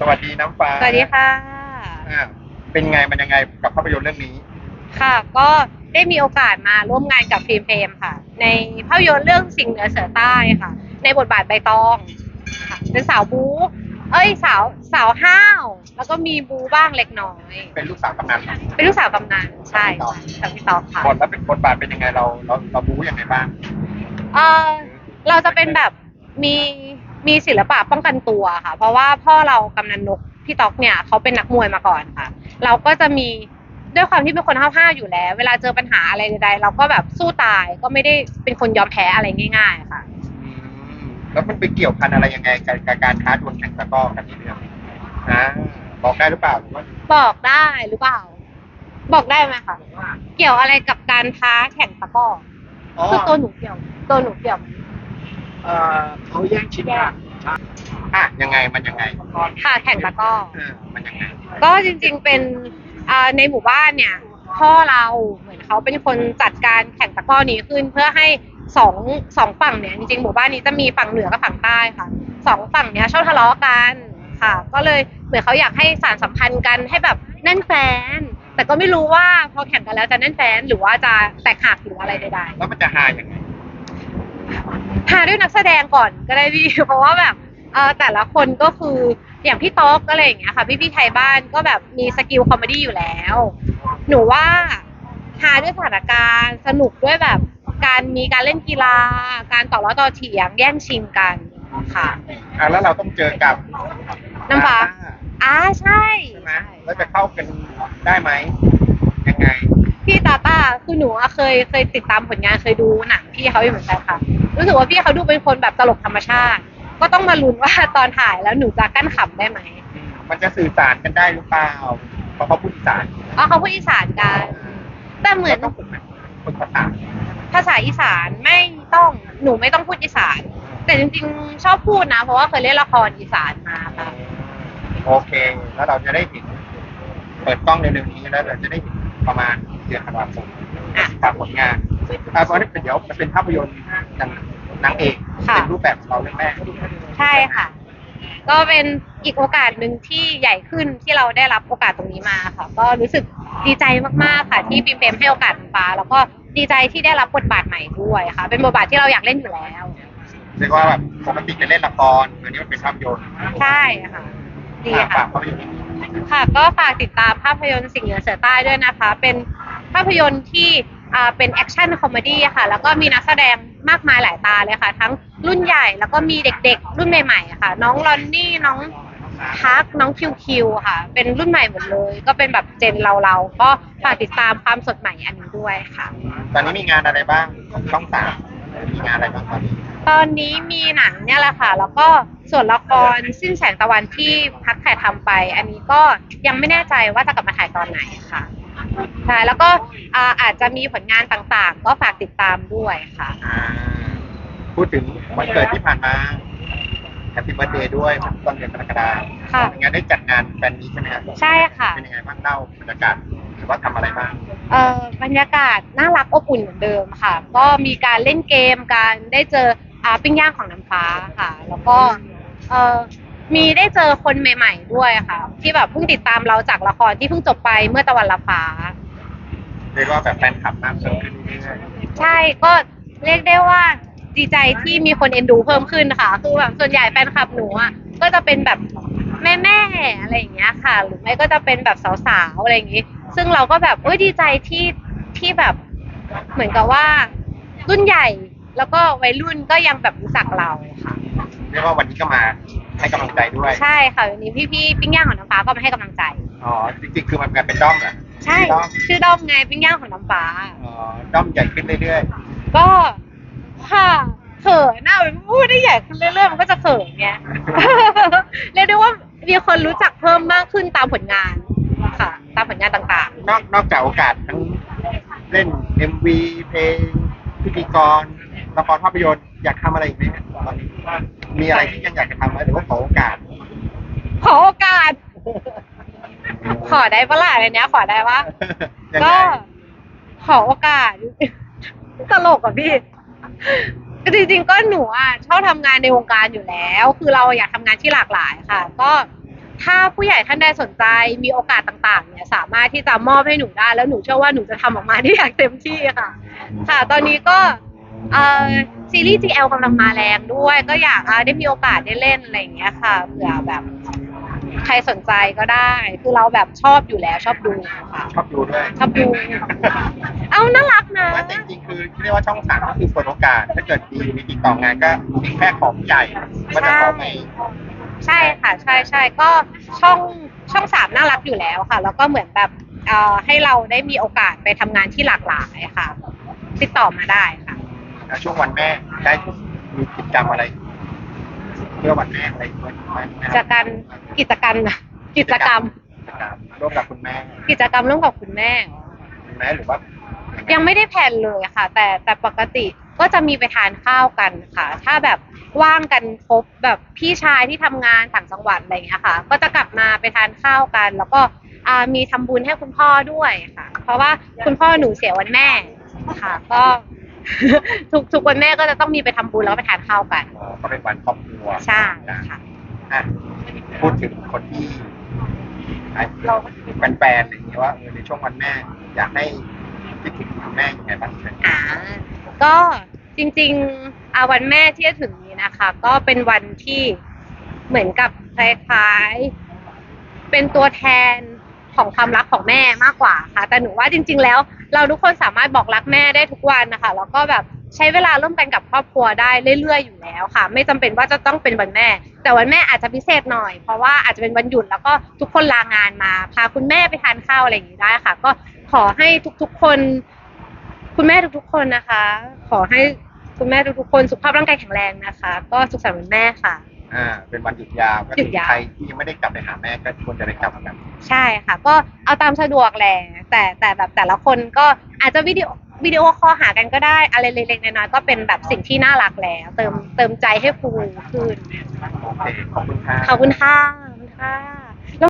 สวัสดีน้ำฟ้าสวัสดีค่ะอ่าเป็นไงมันยังไงกับภาพยนตร์เรื่องนี้ ค่ะ ก็ได้มีโอกาสมาร่วมงานกับฟิล์มเพมค่ะ ในภาพยนตร์เรื่องสิ่งเหนือเสือใต้ค่ะ ในบทบาทใบตองค่ะเป็นสาวบู๊เอ้ยสาวสาวห้าว แล้วก็มีบู๊บ้างเล็กน้อย เป็นลูกสาวกำนันเป็นลูกสาวกำนันใช่กับพี่ตอกค่ะบทแล้วเป็นบทบาทเป็นยังไงเราเราเราบู๊ยังไงบ้างเออเราจะเป็นแบบมี มีศิลปะป้องกันตัวค่ะ เพราะว่าพ่อเรากำนันนกพี่ต๊อกเนี่ยเขาเป็นนักมวยมาก่อนค่ะ เราก็จะมีด้วยความที่เป็นคนห้าวๆอยู่แล้ว เวลาเจอปัญหาอะไรใดๆเราก็แบบสู้ตายก็ไม่ได้เป็นคนยอมแพ้อะไรง่าย ๆ ค่ะอืมแล้วมันไปเกี่ยวพันอะไรยังไงกับกับการท้าดวลแข่งตะกร้อกันที่เรื่องอ่าบอกได้หรือเปล่าหรือว่าบอกได้หรือเปล่า บอกได้ไหมคะเกี่ยวอะไรกับการท้าแข่งตะกร้ออคือตัวหนูเกี่ยว ตัวหนูเกี่ยวไหม เอ่อเขาแย่งชิงกันอะยังไงมันยังไงค่ะแข่งตะกร้อ เออมันยังไง ก็จริงๆ เป็นอ่าในหมู่บ้านเนี่ย พ่อเราเหมือนเขาเป็นคนจัดการแข่งตะกร้อนี้ขึ้น เพื่อให้สองสองฝั่งเนี่ยจริงๆ หมู่บ้านนี้จะมีฝั่งเหนือกับฝั่งใต้ค่ะสองฝั่งเนี้ยชอบทะเลาะกันค่ะ ก็เลยเหมือนเขาอยากให้สารสัมพันธ์กันให้แบบแน่นแฟน แต่ก็ไม่รู้ว่าพอแข่งกันแล้วจะแน่นแฟนหรือว่าจะแตกหักหรืออะไรใดๆแล้วมันจะหายังไง หาด้วยนักแสดงก่อนก็ได้พี่ เพราะว่าแบบเออแต่ละคนก็คืออย่างพี่ต๊อกอะไรอย่างเงี้ยค่ะ พี่พี่ๆไทยบ้านก็แบบมีสกิลคอมเมดี้อยู่แล้ว หนูว่าหาด้วยสถานการณ์สนุกด้วยแบบการมีการเล่นกีฬา การต่อล้อต่อเถียงแย่งชิงกันค่ะอะแล้วเราต้องเจอกับน้ำฟ้าอ่าใช่ใช่ไหมแล้วจะเข้ากันได้ไหมยังไง พี่ตาตาคือหนูอะเคยเคยติดตามผลงานเคยดูหนังพี่เขาอยู่เหมือนกันค่ะ รู้สึกว่าพี่เขาดูเป็นคนแบบตลกธรรมชาติ ก็ต้องมาลุ้นว่าตอนถ่ายแล้วหนูจะกั้นขำได้ไหมมันจะสื่อสารกันได้หรือเปล่าเพราะเขาพูดอีสานอ๋อเขาพูดอีสานกัน แต่เหมือนราต้องฝึกไหมฝึกภาษาภาษาอีสานไม่ต้องหนูไม่ต้องพูดอีสาน แต่จริงๆ ชอบพูดนะ เพราะว่าเคยเล่นละครอีสานมาค่ะโอเค แล้วเราจะได้เห็นเปิดกล้องเร็วๆนี้แล้วเราจะได้เห็นประมาณเดือนธันวาคมอะตามผลงาน อ่าเพราะนี่เป็นเดี๋ยวมันเป็นภาพยนตร์นางนางเอกค่ะ เป็นรูปแบบของเราเรื่องแรกใช่ค่ะ ก็เป็นอีกโอกาสหนึ่งที่ใหญ่ขึ้นที่เราได้รับโอกาสตรงนี้มาค่ะ ก็รู้สึกดีใจมากๆค่ะที่ปิมเปมให้โอกาสฟ้าแล้วก็ดีใจที่ได้รับบทบาทใหม่ด้วยค่ะ เป็นบทบาทที่เราอยากเล่นอยู่แล้ว เรียกว่าแบบปกติจะเล่นละครอันนี้มันเป็นภาพยนตร์ใช่ค่ะ ดีอะค่ะฝากภาพยนตร์ค่ะก็ฝากติดตามภาพยนตร์สิ่งเหนือเสือใต้ด้วยนะคะ เป็นภาพยนตร์ที่อ่า เป็นแอคชั่นคอมเมดี้ค่ะ แล้วก็มีนักแสดงมากมายหลายตาเลยค่ะ ทั้งรุ่นใหญ่แล้วก็มีเด็กๆ รุ่นใหม่ๆอะค่ะ น้องลอนนี่น้องทักน้องคิวคิวค่ะ เป็นรุ่นใหม่หมดเลย ก็เป็นแบบเจนเราเราๆก็ฝากติดตามความสดใหม่อันนี้ด้วยค่ะ ตอนนี้มีงานอะไรบ้างของช่องสามมีงานอะไรบ้างตอนนี้ตอนนี้มีหนังเนี่ยแหละค่ะ แล้วก็ส่วนละครสิ้นแสงตะวันที่พักถ่ายทำไป อันนี้ก็ยังไม่แน่ใจว่าจะกลับมาถ่ายตอนไหนค่ะ ใช่ แล้วก็อ่าอาจจะมีผลงานต่างๆ ก็ฝากติดตามด้วยค่ะ อ่าพูดถึงวันเกิดที่ผ่านมาแฮปปี้เบิร์ดเดย์ด้วยต้นเดือนกรกฎาคมค่ะเป็นงานได้จัดงานแฟนนี้ใช่ไหมครับใช่ค่ะ เป็นยังไงบ้างเล่าบรรยากาศหรือว่าทำอะไรบ้าง เอ่อบรรยากาศน่ารักอบอุ่นเหมือนเดิมค่ะ ก็มีการเล่นเกมการได้เจออาปิ้งย่างของน้ำฟ้าค่ะ แล้วก็เอ่อ มีได้เจอคนใหม่ๆด้วยค่ะ ที่แบบเพิ่งติดตามเราจากละครที่เพิ่งจบไปเมื่อตะวันละฟ้า เรียกว่าแบบแฟนคลับมากขึ้นเรื่อยใช่ก็เรียกได้ว่าดีใจที่มีคนเอ็นดูเพิ่มขึ้นค่ะ คือแบบส่วนใหญ่แฟนคลับหนูอะก็จะเป็นแบบแม่แม่ๆอะไรอย่างเงี้ยค่ะ หรือไม่ก็จะเป็นแบบสาวๆอะไรอย่างงี้ ซึ่งเราก็แบบเอ้ยดีใจที่ที่แบบเหมือนกับว่า รุ่นใหญ่แล้วก็วัยรุ่นก็ยังแบบรู้จักเราค่ะ ๆเรียกว่าวันนี้ก็มา ให้กำลังใจด้วยใช่ค่ะวันนี้พี่ๆปิ้งย่างของน้ำฟ้าก็มาให้กำลังใจ อ๋อจริงๆคือมันเป็นด้อมเหรอใช่ด้อมชื่อด้อมไงปิ้งย่างของน้ำฟ้า อ๋อด้อมใหญ่ขึ้นเรื่อยก็ค่ะเขินน่าเป็นพูดได้ใหญ่ขึ้นเรื่อยๆมันก็จะเขินไง เรียกได้ว่ามีคนรู้จักเพิ่มมากขึ้นตามผลงานค่ะ ตามผลงานต่างๆนอกนอกจากโอกาสทั้งเล่น MV เพลงพิธีกรละครภาพยนตร์อยากทำอะไรอีกไหมฮะตอนนี้ มีอะไรที่ยังอยากจะทำไหมหรือว่าขอโอกาสๆขอโอกาส ขอได้ปะล่ะในเนี้ย ขอได้ปะยังก็ไงขอโอกาส ตลกอะพี่จริงๆก็หนูอะชอบทำงานในวงการอยู่แล้ว คือเราอยากทำงานที่หลากหลายค่ะ ก็ถ้าผู้ใหญ่ท่านใดสนใจมีโอกาสต่างๆ เนี่ย สามารถที่จะมอบให้หนูได้ แล้วหนูเชื่อว่าหนูจะทำออกมาได้อย่างเต็มที่ค่ะ ค่ะ ตอนนี้ก็เอ่อ ซีรีส์ GL กำลังมาแรงด้วย ก็อยากอะได้มีโอกาสได้เล่นอะไรอย่างเงี้ยค่ะเผื่อแบบใครสนใจก็ได้ คือเราแบบชอบอยู่แล้วชอบดูค่ะ ชอบดูด้วยชอบดู เอาน่ารักนะ ว่าแต่จริงๆคือเรียกว่าช่องสามก็คือเปิดโอกาส ถ้าเกิดมีมีติดต่องานก็แค่ของใหญ่ก็จะขอไปใช่ค่ะ ใช่ใช่ก็ช่องช่องสามน่ารักอยู่แล้วค่ะ แล้วก็เหมือนแบบเอ่อให้เราได้มีโอกาสไปทำงานที่หลากหลายค่ะ ติดต่อมาได้ค่ะ แล้วช่วงวันแม่ได้มีกิจกรรมอะไร เพื่อวันแม่อะไรด้วยไหมกิจกรรมกิจกรรมนะกิจกรรมกิจกรรมร่วมกับคุณแม่ กิจกรรมร่วมกับคุณแม่ คุณแม่หรือว่ายัยังไม่ได้แผนเลยค่ะ แต่แต่ปกติก็จะมีไปทานข้าวกันค่ะ ถ้าแบบว่างกันครบแบบพี่ชายที่ทำงานต่างจังหวัดอะไรอย่างเงี้ยค่ะ ก็จะกลับมาไปทานข้าวกัน แล้วก็อ่ามีทำบุญให้คุณพ่อด้วยค่ะ เพราะว่าคุณพ่อหนูเสียวันแม่ค่ะ ก็ ทุกทุกวันแม่ก็จะต้องมีไปทำบุญแล้วก็ไปทานข้าวกันอ๋อก็เป็นวันครอบครัวใช่ค่ะ อะพูดถึงคนที่เราแฟนๆอะไรอย่างเงี้ยว่าเออในช่วงวันแม่ อยากให้คิดถึงคุณแม่ยังไงบ้างครับอ่าก็จริงๆอาวันแม่ที่จะถึงนี้นะคะ ก็เป็นวันที่เหมือนกับคล้ายๆเป็นตัวแทนของความรักของแม่มากกว่าค่ะ แต่หนูว่าจริง ๆ แล้ว เราทุกคนสามารถบอกรักแม่ได้ทุกวันนะคะแล้วก็แบบใช้เวลาร่วมกันกับครอบครัวได้เรื่อยๆอยู่แล้วค่ะ ไม่จำเป็นว่าจะต้องเป็นวันแม่ แต่วันแม่อาจจะพิเศษหน่อย เพราะว่าอาจจะเป็นวันหยุดแล้วก็ทุกคนลางานมาพาคุณแม่ไปทานข้าวอะไรอย่างนี้ได้ค่ะ ก็ขอให้ทุกๆคน คุณแม่ทุกๆคนนะคะ ขอให้คุณแม่ทุกๆคนสุขภาพร่างกายแข็งแรงนะคะ ก็สุขสันต์วันแม่ค่ะ อ่า เป็นวันหยุดยาวก็หยุคือดยาว ใครที่ยังไม่ได้กลับไปหาแม่ก็ควรจะได้กลับกัน ใช่ค่ะ ก็เอาตามสะดวกแหละแต่แต่แบบแต่ละคนก็อาจจะวิดีโอวิดีโอคอลหากันก็ได้อะไรเล็กๆน้อยๆก็เป็นแบบสิ่งที่น่ารักแล้วเติมเติมใจให้ฟูขึ้นโอเค ขอบคุณค่ะ ขอบคุณค่ะขอบคุณค่ะ